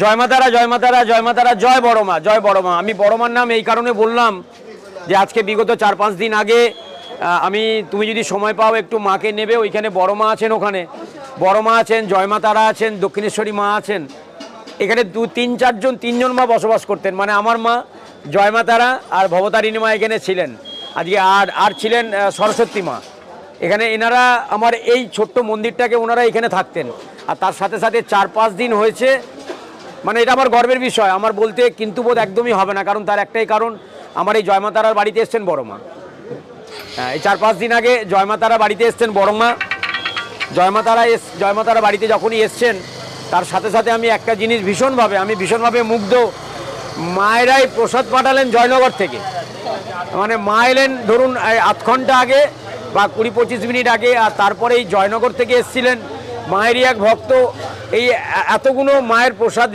জয় মাতারা জয় মাতারা জয় মাতারা জয় বড় মা, জয় বড় মা। আমি বড় মার নাম এই কারণে বললাম যে আজকে বিগত চার পাঁচ দিন আগে আমি, তুমি যদি সময় পাও একটু মাকে নেবে, ওইখানে বড় মা আছেন ওখানে। বড় মা আছেন, জয় তারা আছেন, দক্ষিণেশ্বরী মা আছেন। এখানে দু, তিন, চারজন, তিনজন মা বসবাস করতেন। মানে আমার মা, জয় মা তারা আর ভবতারিণী মা এখানে ছিলেন। আজকে আর আর ছিলেন সরস্বতী মা। এখানে এনারা আমার এই ছোট্ট মন্দিরটাকে ওনারা এখানে থাকতেন। আর তার সাথে সাথে চার পাঁচ দিন হয়েছে মানে এটা আমার গর্বের বিষয় আমার বলতে কিন্তু বোধ একদমই হবে না কারণ তার একটাই কারণ আমার এই জয়মাতারার বাড়িতে এসছেন বড় মা। হ্যাঁ, এই চার পাঁচ দিন আগে জয়মাতারা বাড়িতে এসছেন বড় মা। জয়মাতারা এস জয়মাতারা বাড়িতে যখনই এসছেন তার সাথে সাথে আমি একটা জিনিস ভীষণভাবে আমি ভীষণভাবে মুগ্ধ। মায়েরাই প্রসাদ পাঠালেন জয়নগর থেকে। মানে মা এলেন ধরুন আধ ঘণ্টা আগে বা কুড়ি পঁচিশ মিনিট আগে আর তারপরে এই জয়নগর থেকে এসছিলেন। মায়েরই এক ভক্ত। এই এতগুলো মায়ের প্রসাদ